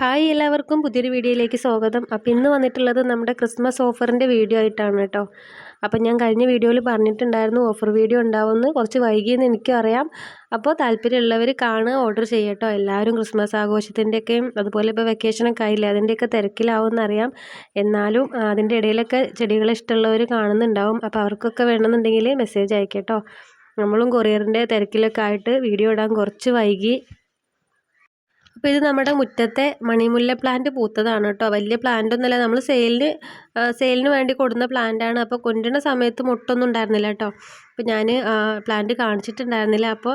Hi എല്ലാവർക്കും പുതിയൊരു വീഡിയോയിലേക്ക് സ്വാഗതം. അപ്പോൾ ഇന്ന് വന്നിട്ടുള്ളത് നമ്മുടെ ക്രിസ്മസ് ഓഫറിന്റെ വീഡിയോ ആയിട്ടാണ് കേട്ടോ. അപ്പോൾ ഞാൻ കഴിഞ്ഞ വീഡിയോയിൽ പറഞ്ഞിട്ടുണ്ടായിരുന്നു ഓഫർ വീഡിയോ ഉണ്ടാവുമെന്ന്. കുറച്ച് വൈകിയെന്ന് എനിക്കും അറിയാം അപ്പോൾ താല്പര്യമുള്ളവർ കാണുക ഓർഡർ ചെയ്യട്ടോ എല്ലാവരും ക്രിസ്മസ് ആഘോഷത്തിന്റെയൊക്കെയും അതുപോലെ ഇപ്പോൾ വെക്കേഷനൊക്കെ ആയില്ലേ അതിന്റെയൊക്കെ തിരക്കിലാവുമെന്നറിയാം. എന്നാലും അതിന്റെ ഇടയിലൊക്കെ ചെടികൾ ഇഷ്ടമുള്ളവർ കാണുന്നുണ്ടാവും. അപ്പോൾ അവർക്കൊക്കെ വേണമെന്നുണ്ടെങ്കിൽ മെസ്സേജ് അയക്കട്ടോ നമ്മളും കൊറിയറിന്റെ തിരക്കിലൊക്കെ ആയിട്ട് വീഡിയോ ഇടാൻ കുറച്ച് വൈകി. അപ്പോൾ ഇത് നമ്മുടെ മുറ്റത്തെ മണിമുല്ല പ്ലാന്റ് പൂത്തതാണ് കേട്ടോ. വലിയ പ്ലാന്റ് ഒന്നുമല്ല. നമ്മൾ സെയിലിന് സെയിലിന് വേണ്ടി കൊടുക്കുന്ന പ്ലാന്റാണ് അപ്പോൾ കൊണ്ടുവരുന്ന സമയത്ത് മുട്ടൊന്നും ഉണ്ടായിരുന്നില്ല കേട്ടോ. അപ്പോൾ ഞാൻ പ്ലാന്റ് കാണിച്ചിട്ടുണ്ടായിരുന്നില്ല. അപ്പോൾ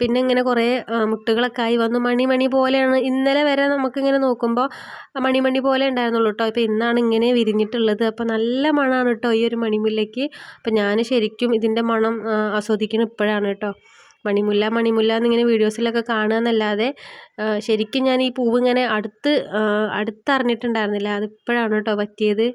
പിന്നെ ഇങ്ങനെ കുറേ മുട്ടുകളൊക്കെ ആയി വന്നു. മണിമണി മണി പോലെയാണ്. ഇന്നലെ വരെ നമുക്കിങ്ങനെ നോക്കുമ്പോൾ മണിമണി മണി പോലെ ഉണ്ടായിരുന്നുള്ളൂ കേട്ടോ. ഇപ്പോൾ ഇന്നാണ് ഇങ്ങനെ വിരിഞ്ഞിട്ടുള്ളത്. അപ്പോൾ നല്ല മണമാണ് കേട്ടോ ഈ ഒരു മണിമുല്ലയ്ക്ക്. അപ്പോൾ ഞാൻ ശരിക്കും ഇതിന്റെ മണം ആസ്വദിക്കണം ഇപ്പോഴാണ് കേട്ടോ. മണിമുല്ല മണിമുല്ല എന്നിങ്ങനെ വീഡിയോസിലൊക്കെ കാണുക എന്നല്ലാതെ ശരിക്കും ഞാൻ ഈ പൂവ് ഇങ്ങനെ അടുത്ത് അടുത്തറിഞ്ഞിട്ടുണ്ടായിരുന്നില്ല. അതിപ്പോഴാണ് കേട്ടോ പറ്റിയത്.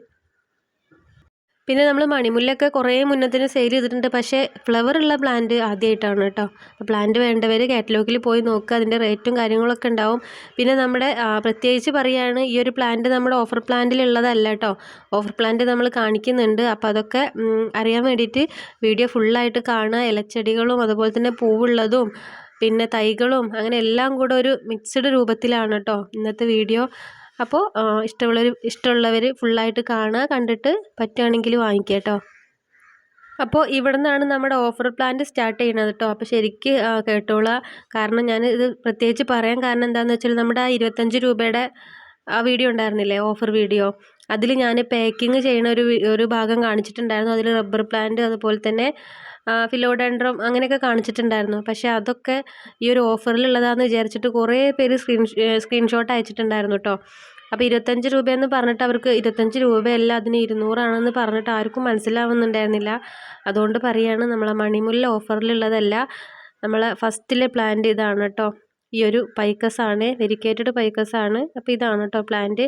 പിന്നെ നമ്മൾ മണിമുല്ലൊക്കെ കുറേ മുന്നത്തിന് സെയിൽ ചെയ്തിട്ടുണ്ട്. പക്ഷേ ഫ്ലവർ ഉള്ള പ്ലാന്റ് ആദ്യമായിട്ടാണ് കേട്ടോ. പ്ലാന്റ് വേണ്ടവർ കാറ്റലോഗിൽ പോയി നോക്കുക അതിന്റെ റേറ്റും കാര്യങ്ങളൊക്കെ ഉണ്ടാവും. പിന്നെ നമ്മുടെ പ്രത്യേകിച്ച് പറയുകയാണ് ഈ ഒരു പ്ലാന്റ് നമ്മുടെ ഓഫർ പ്ലാന്റിലുള്ളതല്ല കേട്ടോ. ഓഫർ പ്ലാന്റ് നമ്മൾ കാണിക്കുന്നുണ്ട്. അപ്പോൾ അതൊക്കെ അറിയാൻ വേണ്ടിയിട്ട് വീഡിയോ ഫുള്ളായിട്ട് കാണുക. ഇലച്ചെടികളും അതുപോലെ തന്നെ പൂവുള്ളതും പിന്നെ തൈകളും അങ്ങനെ എല്ലാം കൂടെ ഒരു മിക്സ്ഡ് രൂപത്തിലാണ് കേട്ടോ ഇന്നത്തെ വീഡിയോ അപ്പോൾ ഇഷ്ടമുള്ളവർ ഇഷ്ടമുള്ളവർ ഫുള്ളായിട്ട് കാണുക കണ്ടിട്ട് പറ്റുകയാണെങ്കിൽ വാങ്ങിക്കുക കേട്ടോ അപ്പോൾ ഇവിടെ നിന്നാണ് നമ്മുടെ ഓഫർ പ്ലാന്റ് സ്റ്റാർട്ട് ചെയ്യുന്നത് കേട്ടോ അപ്പോൾ ശരിക്ക് കേട്ടോളാം. കാരണം ഞാൻ ഇത് പ്രത്യേകിച്ച് പറയാൻ കാരണം എന്താണെന്ന് വെച്ചാൽ നമ്മുടെ ആ ഇരുപത്തഞ്ച് രൂപയുടെ ആ വീഡിയോ ഉണ്ടായിരുന്നില്ലേ ഓഫർ വീഡിയോ അതിൽ ഞാൻ പാക്കിങ് ചെയ്യുന്ന ഒരു ഒരു ഭാഗം കാണിച്ചിട്ടുണ്ടായിരുന്നു. അതിൽ റബ്ബർ പ്ലാന്റ് അതുപോലെ തന്നെ ഫിലോഡെൻഡ്രം അങ്ങനെയൊക്കെ കാണിച്ചിട്ടുണ്ടായിരുന്നു. പക്ഷേ അതൊക്കെ ഈ ഒരു ഓഫറിലുള്ളതാണെന്ന് വിചാരിച്ചിട്ട് കുറേ പേര് സ്ക്രീൻ സ്ക്രീൻഷോട്ട് അയച്ചിട്ടുണ്ടായിരുന്നു കേട്ടോ അപ്പോൾ ഇരുപത്തഞ്ച് രൂപയെന്ന് പറഞ്ഞിട്ട് അവർക്ക് ഇരുപത്തഞ്ച് രൂപയല്ല അതിന് ഇരുന്നൂറാണെന്ന് പറഞ്ഞിട്ട് ആർക്കും മനസ്സിലാവുന്നുണ്ടായിരുന്നില്ല. അതുകൊണ്ട് പറയുകയാണ് നമ്മളെ മണിമുല്ല ഓഫറിലുള്ളതല്ല നമ്മളെ ഫസ്റ്റിലെ പ്ലാന്റ് ഇതാണ് കേട്ടോ ഈ ഒരു പൈക്കസാണ് വെരിക്കേറ്റഡ് പൈക്കസാണ് അപ്പോൾ ഇതാണ് കേട്ടോ പ്ലാന്റ്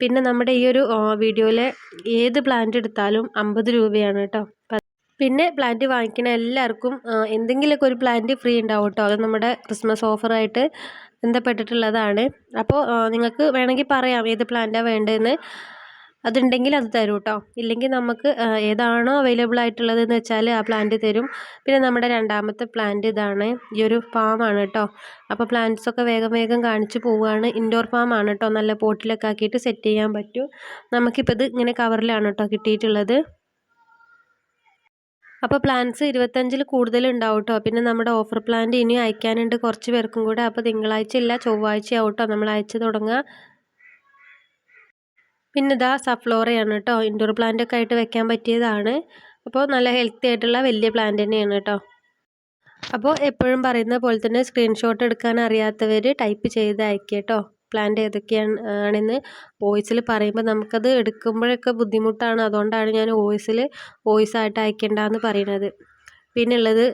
പിന്നെ നമ്മുടെ ഈ ഒരു വീഡിയോയിലെ ഏത് പ്ലാന്റ് എടുത്താലും അമ്പത് രൂപയാണ് കേട്ടോ പിന്നെ പ്ലാന്റ് വാങ്ങിക്കുന്ന എല്ലാവർക്കും എന്തെങ്കിലുമൊക്കെ ഒരു പ്ലാന്റ് ഫ്രീ ഉണ്ടാവും കേട്ടോ. അത് നമ്മുടെ ക്രിസ്മസ് ഓഫറായിട്ട് ബന്ധപ്പെട്ടിട്ടുള്ളതാണ്. അപ്പോൾ നിങ്ങൾക്ക് വേണമെങ്കിൽ പറയാം ഏത് പ്ലാന്റാണ് വേണ്ടതെന്ന്. അതുണ്ടെങ്കിൽ അത് തരും കേട്ടോ. ഇല്ലെങ്കിൽ നമുക്ക് ഏതാണോ അവൈലബിൾ ആയിട്ടുള്ളതെന്ന് വെച്ചാൽ ആ പ്ലാന്റ് തരും. പിന്നെ നമ്മുടെ രണ്ടാമത്തെ പ്ലാന്റ് ഇതാണ്. ഈ ഒരു ഫാമാണ് കേട്ടോ. അപ്പോൾ പ്ലാന്റ്സൊക്കെ വേഗം വേഗം കാണിച്ച് പോവുകയാണ്. ഇൻഡോർ ഫാമാണ് കേട്ടോ. നല്ല പോട്ടിലൊക്കെ ആക്കിയിട്ട് സെറ്റ് ചെയ്യാൻ പറ്റും. നമുക്കിപ്പോൾ ഇത് ഇങ്ങനെ കവറിലാണ് കേട്ടോ കിട്ടിയിട്ടുള്ളത്. അപ്പോൾ പ്ലാൻസ് ഇരുപത്തഞ്ചിൽ കൂടുതൽ ഉണ്ടാവും കേട്ടോ പിന്നെ നമ്മുടെ ഓഫർ പ്ലാൻ ഇനി അയക്കാനുണ്ട് കുറച്ച് പേർക്കും കൂടെ. അപ്പോൾ തിങ്കളാഴ്ച ഇല്ല ചൊവ്വാഴ്ച ആവട്ടോ നമ്മൾ അയച്ചു തുടങ്ങുക. പിന്നെ ഇതാ സഫ്ലോറയാണ് കേട്ടോ. ഇൻഡോർ പ്ലാന്റ് ഒക്കെ ആയിട്ട് വെക്കാൻ പറ്റിയതാണ്. അപ്പോൾ നല്ല ഹെൽത്തി ആയിട്ടുള്ള വലിയ പ്ലാന്റ് തന്നെയാണ് കേട്ടോ. അപ്പോൾ എപ്പോഴും പറയുന്ന പോലെ തന്നെ സ്ക്രീൻഷോട്ട് എടുക്കാൻ അറിയാത്തവർ ടൈപ്പ് ചെയ്ത് അയക്കുക കേട്ടോ. പ്ലാന്റ് ഏതൊക്കെയാണ് ആണെന്ന് വോയിസിൽ പറയുമ്പോൾ നമുക്കത് എടുക്കുമ്പോഴൊക്കെ ബുദ്ധിമുട്ടാണ്. അതുകൊണ്ടാണ് ഞാൻ വോയിസിൽ വോയിസ് ആയിട്ട് അയക്കേണ്ടതെന്ന് പറയുന്നത് പിന്നുള്ളത്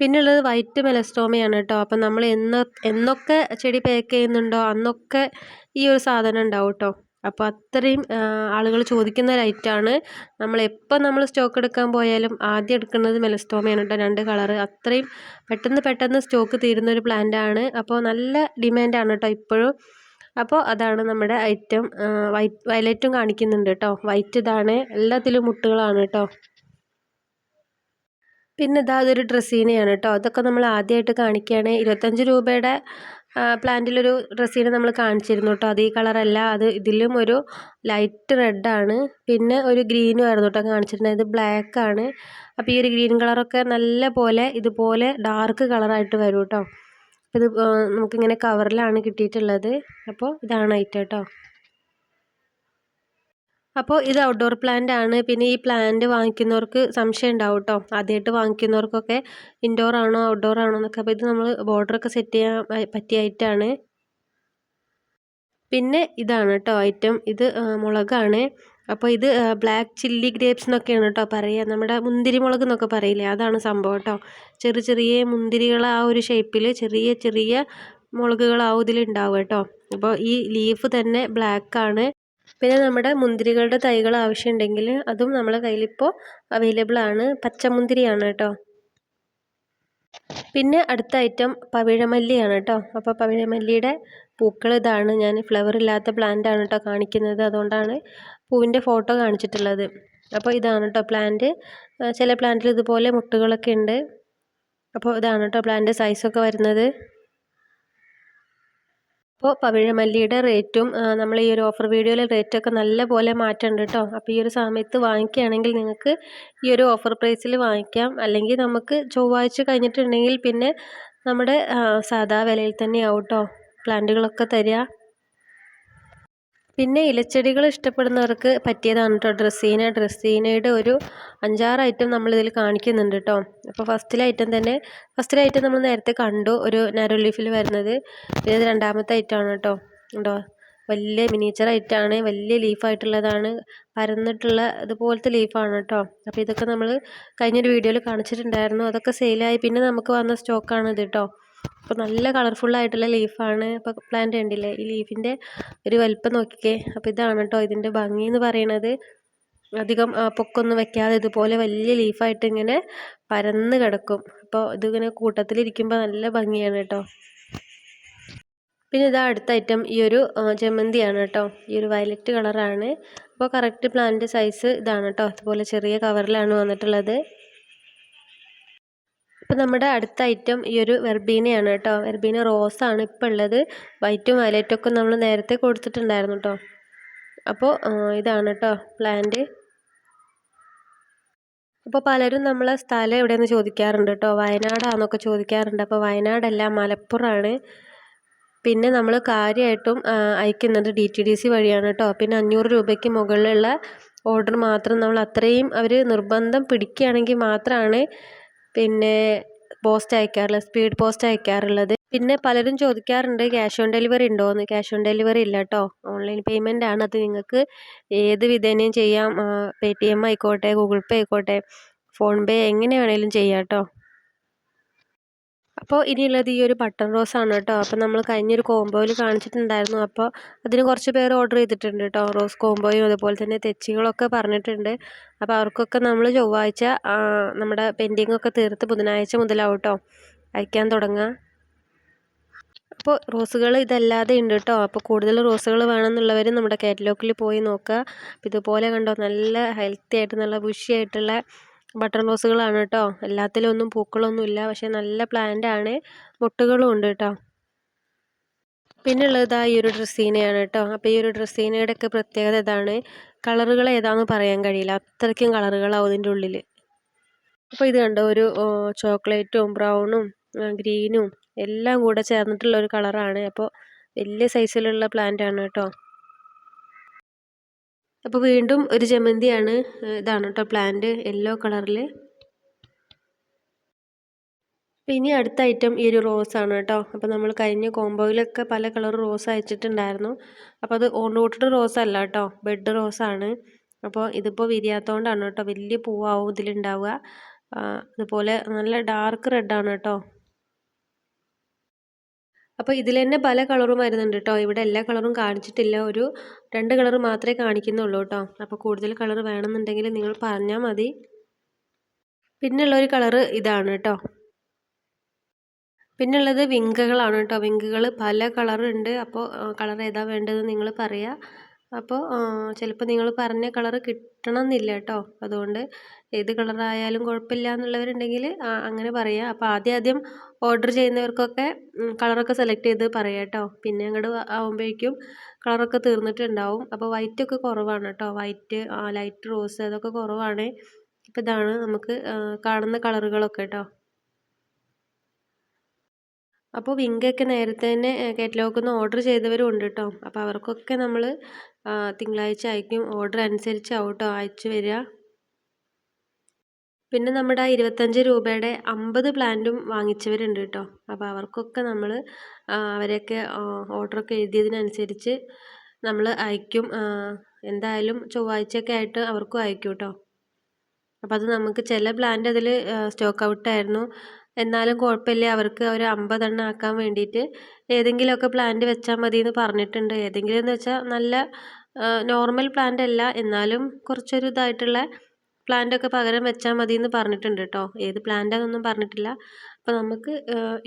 പിന്നുള്ളത് വൈറ്റ് മെലസ്റ്റോമയാണ് കേട്ടോ. അപ്പം നമ്മൾ എന്ന് എന്നൊക്കെ ചെടി പാക്ക് ചെയ്യുന്നുണ്ടോ അന്നൊക്കെ ഈ ഒരു സാധനം ഉണ്ടാവും കേട്ടോ. അപ്പോൾ അത്രയും ആളുകൾ ചോദിക്കുന്ന ഒരു ഐറ്റമാണ് നമ്മൾ എപ്പോൾ നമ്മൾ സ്റ്റോക്ക് എടുക്കാൻ പോയാലും ആദ്യം എടുക്കുന്നത് മെലസ്റ്റോമയാണ് കേട്ടോ രണ്ട് കളറ് അത്രയും പെട്ടെന്ന് പെട്ടെന്ന് സ്റ്റോക്ക് തീരുന്ന ഒരു പ്ലാന്റ് ആണ്. അപ്പോൾ നല്ല ഡിമാൻഡാണ് കേട്ടോ ഇപ്പോഴും. അപ്പോൾ അതാണ് നമ്മുടെ ഐറ്റം വൈറ്റ് വയലറ്റും കാണിക്കുന്നുണ്ട് കേട്ടോ. വൈറ്റ് ഇതാണ് എല്ലാത്തിലും മുട്ടുകളാണ് കേട്ടോ. പിന്നെ ഇതാ അതൊരു ഡ്രസ്സീനയാണ് കേട്ടോ. അതൊക്കെ നമ്മൾ ആദ്യമായിട്ട് കാണിക്കുകയാണ്. ഇരുപത്തഞ്ച് രൂപയുടെ പ്ലാന്റിലൊരു ഡ്രസ്സീന നമ്മൾ കാണിച്ചിരുന്നു കേട്ടോ. അതേ കളറല്ല അത് ഇതിലും ഒരു ലൈറ്റ് റെഡാണ് പിന്നെ ഒരു ഗ്രീനും ആയിരുന്നു കേട്ടോ ബ്ലാക്ക് ആണ്. അപ്പോൾ ഈ ഒരു ഗ്രീൻ കളറൊക്കെ നല്ല പോലെ ഇതുപോലെ ഡാർക്ക് കളറായിട്ട് വരും കേട്ടോ. ഇത് നമുക്കിങ്ങനെ കവറിലാണ് കിട്ടിയിട്ടുള്ളത്. അപ്പോൾ ഇതാണ് ഐറ്റം കേട്ടോ. അപ്പോൾ ഇത് ഔട്ട്ഡോർ പ്ലാന്റ് ആണ്. പിന്നെ ഈ പ്ലാന്റ് വാങ്ങിക്കുന്നവർക്ക് സംശയം ഉണ്ടാവും കേട്ടോ ആദ്യമായിട്ട് വാങ്ങിക്കുന്നവർക്കൊക്കെ ഇൻഡോർ ആണോ ഔട്ട്ഡോർ ആണോ എന്നൊക്കെ. അപ്പോൾ ഇത് നമ്മൾ ബോർഡറൊക്കെ സെറ്റ് ചെയ്യാൻ പറ്റിയായിട്ടാണ്. പിന്നെ ഇതാണ് കേട്ടോ ഐറ്റം ഇത് മുളകാണ്. അപ്പോൾ ഇത് ബ്ലാക്ക് ചില്ലി ഗ്രേപ്സ് എന്നൊക്കെയാണ് കേട്ടോ പറയുക. നമ്മുടെ മുന്തിരി മുളക് എന്നൊക്കെ പറയില്ലേ? അതാണ് സംഭവം കേട്ടോ ചെറിയ ചെറിയ മുന്തിരികൾ ആ ഒരു ഷേപ്പിൽ ചെറിയ ചെറിയ മുളകുകളാവും ഇതിലുണ്ടാവുക കേട്ടോ അപ്പോൾ ഈ ലീഫ് തന്നെ ബ്ലാക്ക് ആണ്. പിന്നെ നമ്മുടെ മുന്തിരികളുടെ തൈകൾ ആവശ്യമുണ്ടെങ്കിൽ അതും നമ്മളെ കയ്യിലിപ്പോൾ അവൈലബിൾ ആണ്. പച്ചമുന്തിരിയാണ് കേട്ടോ. പിന്നെ അടുത്ത ഐറ്റം പവിഴമല്ലിയാണ് കേട്ടോ. അപ്പോൾ പവിഴമല്ലിയുടെ പൂക്കൾ ഇതാണ്. ഞാൻ ഫ്ലവർ ഇല്ലാത്ത പ്ലാന്റ് ആണ് കേട്ടോ കാണിക്കുന്നത്. അതുകൊണ്ടാണ് പൂവിന്റെ ഫോട്ടോ കാണിച്ചിട്ടുള്ളത്. അപ്പോൾ ഇതാണ് കേട്ടോ പ്ലാന്റ് ചില പ്ലാന്റിൽ ഇതുപോലെ മുട്ടുകളൊക്കെ ഉണ്ട്. അപ്പോൾ ഇതാണ് കേട്ടോ പ്ലാന്റ് സൈസൊക്കെ വരുന്നത്. അപ്പോൾ പവിഴമല്ലിയുടെ റേറ്റും നമ്മൾ ഈ ഒരു ഓഫർ വീഡിയോയിലെ റേറ്റൊക്കെ നല്ല പോലെ മാറ്റമുണ്ട് കേട്ടോ അപ്പോൾ ഈ ഒരു സമയത്ത് വാങ്ങിക്കുകയാണെങ്കിൽ നിങ്ങൾക്ക് ഈ ഒരു ഓഫർ പ്രൈസിൽ വാങ്ങിക്കാം. അല്ലെങ്കിൽ നമുക്ക് ചൊവ്വാഴ്ച കഴിഞ്ഞിട്ടുണ്ടെങ്കിൽ പിന്നെ നമ്മുടെ സാധാ വിലയിൽ തന്നെയാവും കേട്ടോ പ്ലാന്റുകളൊക്കെ തരിക പിന്നെ ഇലച്ചെടികൾ ഇഷ്ടപ്പെടുന്നവർക്ക് പറ്റിയതാണ് കേട്ടോ ഡ്രസ്സീന ഡ്രസ്സീനയുടെ ഒരു അഞ്ചാറ് ഐറ്റം നമ്മളിതിൽ കാണിക്കുന്നുണ്ട് കേട്ടോ അപ്പോൾ ഫസ്റ്റിലെ ഐറ്റം തന്നെ ഫസ്റ്റിലെ ഐറ്റം നമ്മൾ നേരത്തെ കണ്ടു ഒരു നാരോ ലീഫിൽ വരുന്നത്. ഇത് രണ്ടാമത്തെ ഐറ്റം ആണ് കേട്ടോ ഉണ്ടോ? വലിയ മിനിയേച്ചർ ഐറ്റമാണ് വലിയ ലീഫായിട്ടുള്ളതാണ് പരന്നിട്ടുള്ള ഇതുപോലത്തെ ലീഫാണ് കേട്ടോ അപ്പോൾ ഇതൊക്കെ നമ്മൾ കഴിഞ്ഞൊരു വീഡിയോയിൽ കാണിച്ചിട്ടുണ്ടായിരുന്നു. അതൊക്കെ സെയിലായി പിന്നെ നമുക്ക് വന്ന സ്റ്റോക്കാണ് ഇത് കേട്ടോ അപ്പോൾ നല്ല കളർഫുള്ളായിട്ടുള്ള ലീഫാണ് അപ്പോൾ പ്ലാന്റ് കണ്ടില്ലേ? ഈ ലീഫിന്റെ ഒരു വലിപ്പം നോക്കിക്കേ. അപ്പോൾ ഇതാണ് കേട്ടോ ഇതിന്റെ ഭംഗി എന്ന് പറയണത്. അധികം പൊക്കൊന്നും വെക്കാതെ ഇതുപോലെ വലിയ ലീഫായിട്ട് ഇങ്ങനെ പരന്ന് കിടക്കും. അപ്പോൾ ഇതിങ്ങനെ കൂട്ടത്തിലിരിക്കുമ്പോൾ നല്ല ഭംഗിയാണ് കേട്ടോ. പിന്നെ ഇതാ അടുത്ത ഐറ്റം ഈ ഒരു ജമന്തിയാണ് കേട്ടോ. ഈ ഒരു വയലറ്റ് കളറാണ് അപ്പോൾ കറക്റ്റ് പ്ലാന്റ് സൈസ് ഇതാണ് കേട്ടോ. അതുപോലെ ചെറിയ കവറിലാണ് വന്നിട്ടുള്ളത്. ഇപ്പം നമ്മുടെ അടുത്ത ഐറ്റം ഈ ഒരു വെർബീനയാണ് കേട്ടോ. വെർബീന റോസാണ് ഇപ്പോൾ ഉള്ളത്. വൈറ്റും വയലറ്റും ഒക്കെ നമ്മൾ നേരത്തെ കൊടുത്തിട്ടുണ്ടായിരുന്നു കേട്ടോ. അപ്പോൾ ഇതാണ് കേട്ടോ പ്ലാന്റ് അപ്പോൾ പലരും നമ്മളെ സ്ഥലം എവിടെയെന്ന് ചോദിക്കാറുണ്ട് കേട്ടോ. വയനാടാണെന്നൊക്കെ ചോദിക്കാറുണ്ട്. അപ്പോൾ വയനാടല്ല മലപ്പുറമാണ്. പിന്നെ നമ്മൾ കാര്യമായിട്ടും അയക്കുന്നത് ഡി ടി ഡി സി വഴിയാണ് കേട്ടോ. പിന്നെ അഞ്ഞൂറ് രൂപയ്ക്ക് മുകളിലുള്ള ഓർഡർ മാത്രം നമ്മൾ അത്രയും അവർ നിർബന്ധം പിടിക്കുകയാണെങ്കിൽ മാത്രമാണ് പിന്നെ പോസ്റ്റ് അയക്കാറുള്ളത് സ്പീഡ് പോസ്റ്റ് അയക്കാറുള്ളത്. പിന്നെ പലരും ചോദിക്കാറുണ്ട് ക്യാഷ് ഓൺ ഡെലിവറി ഉണ്ടോ എന്ന് ക്യാഷ് ഓൺ ഡെലിവറി ഇല്ല കേട്ടോ ഓൺലൈൻ പേയ്മെന്റ് ആണ്. അത് നിങ്ങൾക്ക് ഏത് വിധേനയും ചെയ്യാം. പേ ടി എം ആയിക്കോട്ടെ ഗൂഗിൾ പേ ആയിക്കോട്ടെ ഫോൺ പേ എങ്ങനെ വേണേലും ചെയ്യാം കേട്ടോ അപ്പോൾ ഇനിയുള്ളത് ഈ ഒരു ബട്ടൺ റോസ് ആണ് കേട്ടോ. അപ്പോൾ നമ്മൾ കഴിഞ്ഞൊരു കോംബോയിൽ കാണിച്ചിട്ടുണ്ടായിരുന്നു. അപ്പോൾ അതിന് കുറച്ച് പേര് ഓർഡർ ചെയ്തിട്ടുണ്ട് കേട്ടോ. റോസ് കോംബോയും അതുപോലെ തന്നെ തെച്ചികളൊക്കെ പറഞ്ഞിട്ടുണ്ട്. അപ്പോൾ അവർക്കൊക്കെ നമ്മൾ ചൊവ്വാഴ്ച നമ്മുടെ പെൻഡിങ് ഒക്കെ തീർത്ത് ബുധനാഴ്ച മുതലാവും കേട്ടോ. അയക്കാൻ തുടങ്ങുക അപ്പോൾ റോസുകൾ ഇതല്ലാതെ ഉണ്ട് കേട്ടോ. അപ്പോൾ കൂടുതൽ റോസുകൾ വേണമെന്നുള്ളവർ നമ്മുടെ കാറ്റലോഗിൽ പോയി നോക്കുക അപ്പോൾ ഇതുപോലെ കണ്ടോ? നല്ല ഹെൽത്തി ആയിട്ട് നല്ല ബുഷി ബട്ടൺ റോസുകളാണ് കേട്ടോ. എല്ലാത്തിലും ഒന്നും പൂക്കളൊന്നും ഇല്ല. പക്ഷേ നല്ല പ്ലാന്റ് ആണ്. മുട്ടുകളും ഉണ്ട് കേട്ടോ. പിന്നെ ഉള്ളത് ഈ ഒരു ഡ്രസ്സീനയാണ് കേട്ടോ. അപ്പോൾ ഈ ഒരു ഡ്രസ്സീനയുടെ ഒക്കെ പ്രത്യേകത ഇതാണ്. കളറുകൾ ഏതാണെന്ന് പറയാൻ കഴിയില്ല. അത്രയ്ക്കും കളറുകളാവും ഇതിന്റെ ഉള്ളിൽ അപ്പോൾ ഇത് കണ്ടോ? ഒരു ചോക്ലേറ്റും ബ്രൗണും ഗ്രീനും എല്ലാം കൂടെ ചേർന്നിട്ടുള്ള ഒരു കളറാണ്. അപ്പോൾ വലിയ സൈസിലുള്ള പ്ലാന്റ് ആണ് കേട്ടോ. അപ്പോൾ വീണ്ടും ഒരു ജമന്തിയാണ് ഇതാണ് കേട്ടോ പ്ലാന്റ് യെല്ലോ കളറിൽ ഇനി അടുത്ത ഐറ്റം ഈ ഒരു റോസ് ആണ് കേട്ടോ അപ്പോൾ നമ്മൾ കഴിഞ്ഞ കോംബോയിലൊക്കെ പല കളർ റോസ് അയച്ചിട്ടുണ്ടായിരുന്നു. അപ്പോൾ അത് ഓൺ റോസ് അല്ല കേട്ടോ ബെഡ് റോസ് ആണ്. അപ്പോൾ ഇതിപ്പോൾ വിരിയാത്തതുകൊണ്ടാണ് കേട്ടോ വലിയ പൂവാവും ഇതിലുണ്ടാവുക. അതുപോലെ നല്ല ഡാർക്ക് റെഡാണ് കേട്ടോ അപ്പോൾ ഇതിൽ തന്നെ പല കളറും വരുന്നുണ്ട് കേട്ടോ ഇവിടെ എല്ലാ കളറും കാണിച്ചിട്ടില്ല. ഒരു രണ്ട് കളർ മാത്രമേ കാണിക്കുന്നുള്ളൂ കേട്ടോ അപ്പോൾ കൂടുതൽ കളർ വേണമെന്നുണ്ടെങ്കിൽ നിങ്ങൾ പറഞ്ഞാൽ മതി. പിന്നെയുള്ള ഒരു കളറ് ഇതാണ് കേട്ടോ പിന്നുള്ളത് വിങ്കുകളാണ് കേട്ടോ വിങ്കുകൾ പല കളറുണ്ട്. അപ്പോൾ കളർ ഏതാ വേണ്ടതെന്ന് നിങ്ങൾ പറയുക അപ്പോൾ ചിലപ്പോൾ നിങ്ങൾ പറഞ്ഞ കളർ കിട്ടണമെന്നില്ല കേട്ടോ അതുകൊണ്ട് ഏത് കളറായാലും കുഴപ്പമില്ല എന്നുള്ളവരുണ്ടെങ്കിൽ അങ്ങനെ പറയുക അപ്പോൾ ആദ്യം ആദ്യം ഓർഡർ ചെയ്യുന്നവർക്കൊക്കെ കളറൊക്കെ സെലക്ട് ചെയ്ത് പറയാം കേട്ടോ പിന്നെ അങ്ങോട്ട് ആകുമ്പോഴേക്കും കളറൊക്കെ തീർന്നിട്ടുണ്ടാവും. അപ്പോൾ വൈറ്റ് ഒക്കെ കുറവാണ് കേട്ടോ വൈറ്റ് ലൈറ്റ് റോസ് അതൊക്കെ കുറവാണ്. ഇപ്പോൾ ഇതാണ് നമുക്ക് കാണുന്ന കളറുകളൊക്കെ കേട്ടോ അപ്പോൾ വിങ്കൊക്കെ നേരത്തെ തന്നെ കാറ്റലോഗിൽ നിന്ന് ഓർഡർ ചെയ്തവരും ഉണ്ട് കേട്ടോ അപ്പോൾ അവർക്കൊക്കെ നമ്മൾ തിങ്കളാഴ്ച ആയിരിക്കും ഓർഡർ അനുസരിച്ചാവും കേട്ടോ അയച്ചു വരിക. പിന്നെ നമ്മുടെ ഇരുപത്തഞ്ച് രൂപയുടെ അമ്പത് പ്ലാന്റും വാങ്ങിച്ചവരുണ്ട് കേട്ടോ. അപ്പോൾ അവർക്കൊക്കെ നമ്മൾ അവരെയൊക്കെ ഓർഡറൊക്കെ എഴുതിയതിനനുസരിച്ച് നമ്മൾ അയക്കും. എന്തായാലും ചൊവ്വാഴ്ചയൊക്കെ ആയിട്ട് അവർക്കും അയക്കും കേട്ടോ. അപ്പോൾ അത് നമുക്ക് ചില പ്ലാന്റ് അതിൽ സ്റ്റോക്ക് ഔട്ടായിരുന്നു എന്നാലും കുഴപ്പമില്ല. അവർക്ക് ഒരു അമ്പതെണ്ണം ആക്കാൻ വേണ്ടിയിട്ട് ഏതെങ്കിലുമൊക്കെ പ്ലാന്റ് വെച്ചാൽ മതി എന്ന് പറഞ്ഞിട്ടുണ്ട്. ഏതെങ്കിലും എന്ന് വെച്ചാൽ നല്ല നോർമൽ പ്ലാന്റ് അല്ല. എന്നാലും കുറച്ചൊരു ഇതായിട്ടുള്ള പ്ലാന്റൊക്കെ പകരം വെച്ചാൽ മതി എന്ന് പറഞ്ഞിട്ടുണ്ട് കേട്ടോ. ഏത് പ്ലാന്റാണെന്നൊന്നും പറഞ്ഞിട്ടില്ല. അപ്പോൾ നമുക്ക്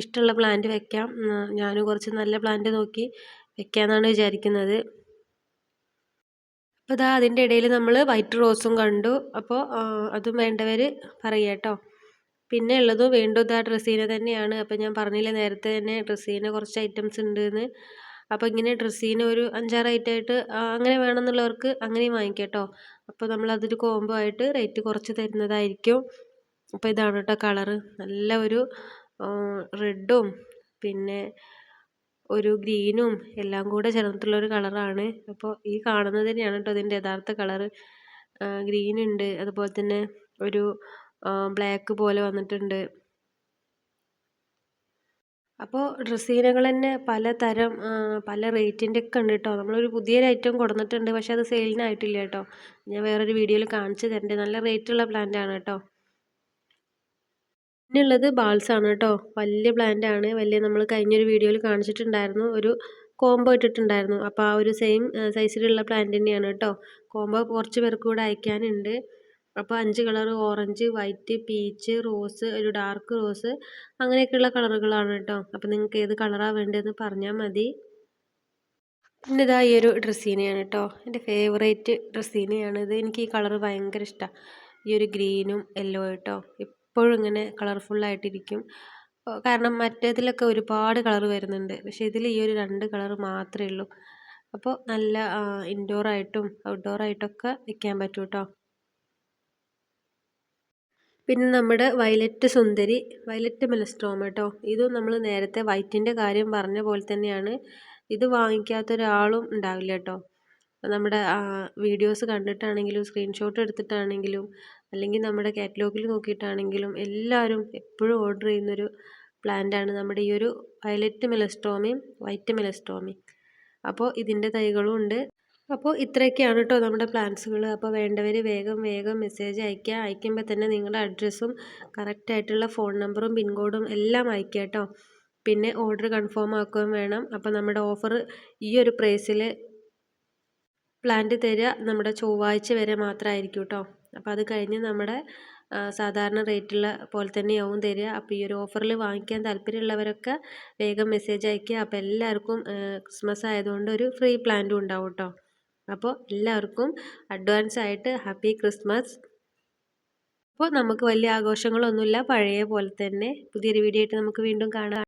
ഇഷ്ടമുള്ള പ്ലാന്റ് വെക്കാം. ഞാനും കുറച്ച് നല്ല പ്ലാന്റ് നോക്കി വെക്കാമെന്നാണ് വിചാരിക്കുന്നത്. അപ്പോൾ ഇതാ അതിന്റെ ഇടയിൽ നമ്മൾ വൈറ്റ് റോസും കണ്ടു. അപ്പോൾ അതും വേണ്ടവർ പറയുക കേട്ടോ. പിന്നെ ഉള്ളത് വീണ്ടും ഇതാ ഡ്രസ്സീനെ തന്നെയാണ്. അപ്പോൾ ഞാൻ പറഞ്ഞില്ലേ നേരത്തെ തന്നെ ഡ്രസ്സീനെ കുറച്ച് ഐറ്റംസ് ഉണ്ട് എന്ന് അപ്പോൾ ഇങ്ങനെ ഡ്രസ്സീനെ ഒരു അഞ്ചാറ് ഐറ്റമായിട്ട് അങ്ങനെ വേണമെന്നുള്ളവർക്ക് അങ്ങനെയും വാങ്ങിക്കാം കേട്ടോ അപ്പോൾ നമ്മൾ അതൊരു കോംബോ ആയിട്ട് റേറ്റ് കുറച്ച് തരുന്നതായിരിക്കും. അപ്പോൾ ഇതാണ് കേട്ടോ കളറ് നല്ല ഒരു റെഡും പിന്നെ ഒരു ഗ്രീനും എല്ലാം കൂടെ ചേർന്നിട്ടുള്ള ഒരു കളറാണ് അപ്പോൾ ഈ കാണുന്നത് തന്നെയാണ് കേട്ടോ ഇതിന്റെ യഥാർത്ഥ കളറ് ഗ്രീൻ ഉണ്ട്. അതുപോലെ തന്നെ ഒരു ബ്ലാക്ക് പോലെ വന്നിട്ടുണ്ട്. അപ്പോൾ ഡ്രസ്സീനകൾ തന്നെ പലതരം പല റേറ്റിന്റെ ഒക്കെ ഉണ്ട് കേട്ടോ നമ്മളൊരു പുതിയൊരു ഐറ്റം കൊടുത്തിട്ടുണ്ട് പക്ഷെ അത് സെയിലിനായിട്ടില്ല കേട്ടോ ഞാൻ വേറൊരു വീഡിയോയിൽ കാണിച്ചു തരേണ്ടത് നല്ല റേറ്റുള്ള പ്ലാന്റ് ആണ് കേട്ടോ പിന്നെയുള്ളത് ബാൾസ് ആണ് കേട്ടോ വലിയ പ്ലാന്റ് ആണ്. വലിയ നമ്മൾ കഴിഞ്ഞൊരു വീഡിയോയിൽ കാണിച്ചിട്ടുണ്ടായിരുന്നു. ഒരു കോംബോ ഇട്ടിട്ടുണ്ടായിരുന്നു. അപ്പോൾ ആ ഒരു സെയിം സൈസിലുള്ള പ്ലാന്റ് തന്നെയാണ് കേട്ടോ കോംബോ കുറച്ച് പേർക്ക് കൂടെ അയക്കാനുണ്ട്. അപ്പോൾ അഞ്ച് colour orange white peach rose ഒരു ഡാർക്ക് റോസ് അങ്ങനെയൊക്കെയുള്ള കളറുകളാണ് കേട്ടോ. അപ്പോൾ നിങ്ങൾക്ക് ഏത് കളറാണ് വേണ്ടതെന്ന് പറഞ്ഞാൽ മതി. പിന്നെ ഇതാ ഈ ഒരു ഡ്രസ്സീനെയാണ് കേട്ടോ. എന്റെ ഫേവറേറ്റ് ഡ്രസ്സീനെയാണ് ഇത്. എനിക്ക് ഈ കളർ ഭയങ്കര ഇഷ്ടമാണ് ഈ ഒരു ഗ്രീനും യെല്ലോ കേട്ടോ. എപ്പോഴും ഇങ്ങനെ കളർഫുള്ളായിട്ടിരിക്കും കാരണം മറ്റേതിലൊക്കെ ഒരുപാട് കളർ വരുന്നുണ്ട്. പക്ഷേ ഇതിൽ ഈ ഒരു രണ്ട് കളർ മാത്രമേ ഉള്ളൂ. അപ്പോൾ നല്ല ഇൻഡോറായിട്ടും ഔട്ട്ഡോറായിട്ടൊക്കെ വയ്ക്കാൻ പറ്റും കേട്ടോ. പിന്നെ നമ്മുടെ വയലറ്റ് സുന്ദരി വയലറ്റ് മെലസ്ട്രോം കേട്ടോ ഇതും നമ്മൾ നേരത്തെ വൈറ്റിന്റെ കാര്യം പറഞ്ഞ പോലെ തന്നെയാണ്. ഇത് വാങ്ങിക്കാത്ത ഒരാളും ഉണ്ടാവില്ല കേട്ടോ നമ്മുടെ വീഡിയോസ് കണ്ടിട്ടാണെങ്കിലും സ്ക്രീൻഷോട്ട് എടുത്തിട്ടാണെങ്കിലും അല്ലെങ്കിൽ നമ്മുടെ കാറ്റലോഗിൽ നോക്കിയിട്ടാണെങ്കിലും എല്ലാവരും എപ്പോഴും ഓർഡർ ചെയ്യുന്നൊരു പ്ലാന്റാണ് നമ്മുടെ ഈ ഒരു വയലറ്റ് മെലസ്ട്രോമയും വൈറ്റ് മെലസ്ട്രോമയും. അപ്പോൾ ഇതിന്റെ തൈകളും ഉണ്ട്. അപ്പോൾ ഇത്രയൊക്കെയാണ് കേട്ടോ നമ്മുടെ പ്ലാൻസുകൾ അപ്പോൾ വേണ്ടവർ വേഗം വേഗം മെസ്സേജ് അയയ്ക്കുക അയക്കുമ്പോൾ തന്നെ നിങ്ങളുടെ അഡ്രസ്സും കറക്റ്റായിട്ടുള്ള ഫോൺ നമ്പറും പിൻകോഡും എല്ലാം അയയ്ക്കുക കേട്ടോ പിന്നെ ഓർഡർ കൺഫേം ആക്കുകയും വേണം. അപ്പോൾ നമ്മുടെ ഓഫർ ഈ ഒരു പ്രൈസിൽ പ്ലാന്റ് തരിക നമ്മുടെ ചൊവ്വാഴ്ച വരെ മാത്രമായിരിക്കും കേട്ടോ അപ്പോൾ അത് കഴിഞ്ഞ് നമ്മുടെ സാധാരണ റേറ്റുള്ള പോലെ തന്നെയാവും തരിക. അപ്പോൾ ഈ ഒരു ഓഫറിൽ വാങ്ങിക്കാൻ താല്പര്യമുള്ളവരൊക്കെ വേഗം മെസ്സേജ് അയയ്ക്കുക അപ്പോൾ എല്ലാവർക്കും ക്രിസ്മസ് ആയതുകൊണ്ട് ഒരു ഫ്രീ പ്ലാന്റും ഉണ്ടാവും കേട്ടോ അപ്പോൾ എല്ലാവർക്കും അഡ്വാൻസ് ആയിട്ട് ഹാപ്പി ക്രിസ്മസ് അപ്പോൾ നമുക്ക് വലിയ ആഘോഷങ്ങളൊന്നുമില്ല പഴയ പോലെ തന്നെ പുതിയൊരു വീഡിയോ ആയിട്ട് നമുക്ക് വീണ്ടും കാണാം.